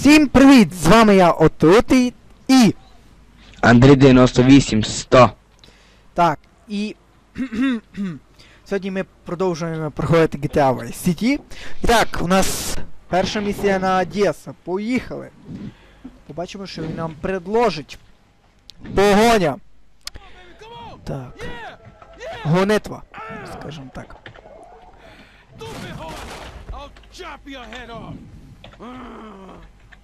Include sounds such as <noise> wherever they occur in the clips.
Всім привіт! З вами я Отутий і. Андрій 98 100. Так, і. <clears throat> Сьогодні ми продовжуємо проходити GTA Vice City. І так, у нас перша місія на Одеса. Поїхали. Побачимо, що він нам предложить. Погоня. Так. Гонитва. Скажімо так. Stupid horse! I'll chop your head off!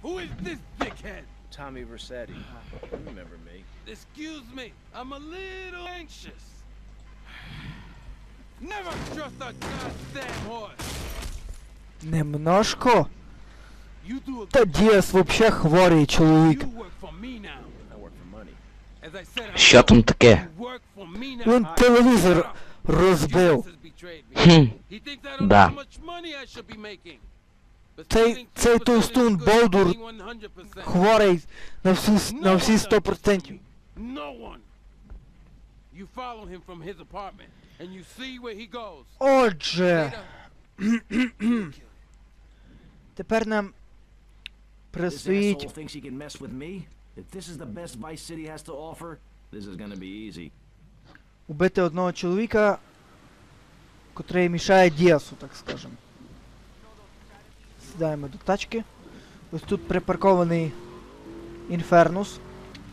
Ah, who is this dickhead? Tommy Versetti. You remember me. Excuse me, I'm a little anxious. Never trust a goddamn horse. Немножко. Та Діас вообще хворий чоловік. Що там таке? Він телевізор розбив. Хм. Да. Цей- цей 2% is товстун Болдур being 100%. Хворий на всі, на всі one 100%. does No one. You follow him from his apartment, and you see where he goes. Отже, тепер нам предстоїть убити одного чоловіка, котрий мішає Діасу, так скажемо. Сідаємо до тачки. Ось тут припаркований Інфернус.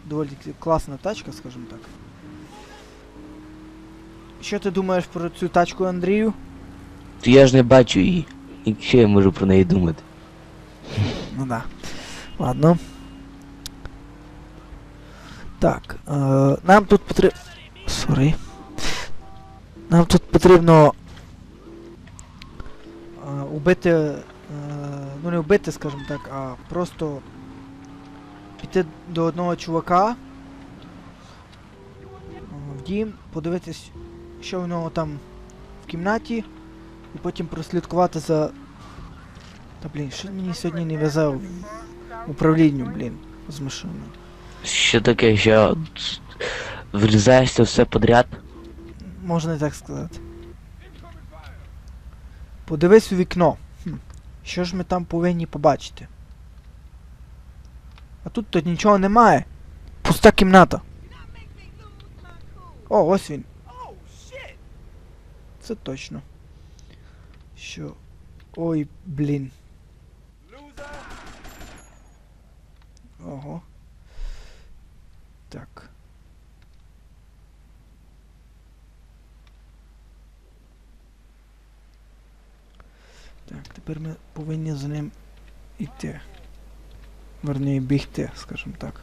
Доволі класна тачка, скажімо так. Що ти думаєш про цю тачку, Андрію? То я ж не бачу її. І що я можу про неї думати? Ну да. Ладно. Так, е, нам тут потрібно. Сорі. Нам тут потрібно. Е, убити. Е, ну не вбити, скажімо так, а просто піти до одного чувака. е, В дім, подивитись, що в нього там в кімнаті, і потім прослідкувати за та блін, що мені сьогодні не везе в управлінню, блін, з машиною. Що таке, що врізаєшся все подряд? Можна і так сказати. Подивись у вікно. Хм. Що ж ми там повинні побачити? А тут тут нічого немає. Пуста кімната. О, ось він. Це точно. Що. Ой, блін. Ого. Так. Так, тепер ми повинні за ним йти. Верні, бігти, скажімо так.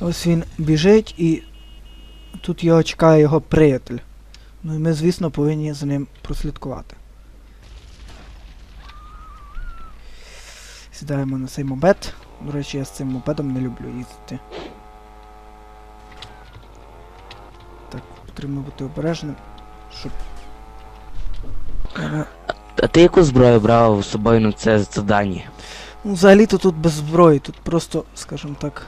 Ось він біжить і тут його чекає його приятель. Ну і ми, звісно, повинні за ним прослідкувати. Сідаємо на цей мопед. До речі, я з цим мопедом не люблю їздити. Так, потрібно бути обережним, щоб. Е, А ти яку зброю брав з собою на це завдання? Ну, взагалі-то тут без зброї, тут просто, скажімо так.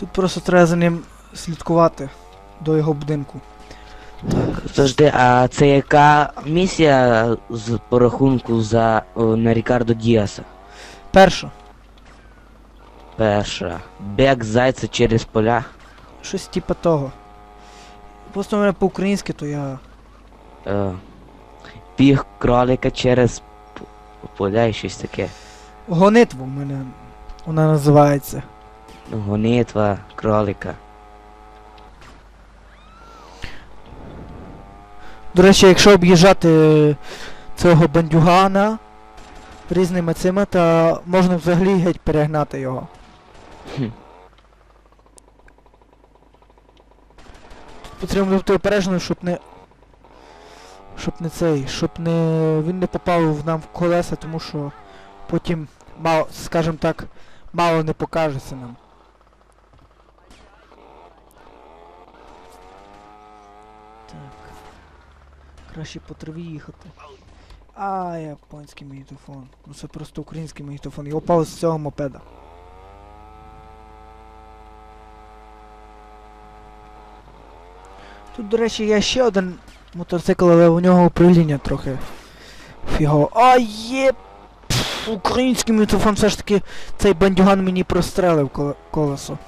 Тут просто треба за ним слідкувати до його будинку. Завжди, а це яка місія з порахунку за о, на Рікардо Діаса? Перше, Перша. Бег зайця через поля. щось типа того. Просто мене по-українськи, то я. Е, біг кролика через поля і щось таке. Гонитва в мене вона називається. Гонитва кролика. До речі, якщо об'їжджати е, цього бандюгана різними цими, то можна взагалі геть перегнати його. Хм. Тут потрібно бути обережним, щоб не. Щоб не цей, щоб не. він не попав в нам в колеса, тому що потім мало, скажімо так, мало не покажеться нам. Так. Краще по траві їхати. А, японський магнітофон. Ну це просто український магнітофон. Я упав з цього мопеда. Тут, до речі, є ще один мотоцикл, але у нього управління трохи фіго. А є! Пф, Український мікрофон все ж таки цей бандюган мені прострелив коле- колесо.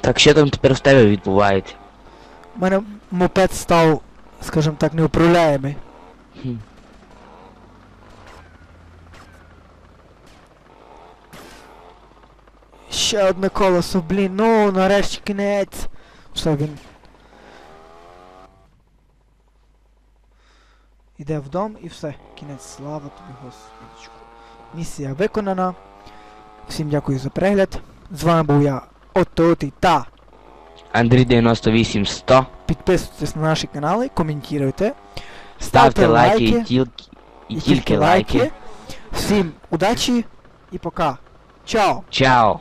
Так що там тепер в тебе відбувається? У мене мопед став, скажімо так, неуправляємий. Хм. Ще одне колесо, блін, ну нарешті кінець. Все, він. Іде в дом і все. Кінець. Слава тобі, Господичку. Місія виконана. Всім дякую за перегляд. З вами був я, Ототий та Андрій 98 100. підписуйтесь на наші канали, коментуйте. Ставте лайки і тільки, і тільки лайки. Всім удачі і пока. Чао! Чао!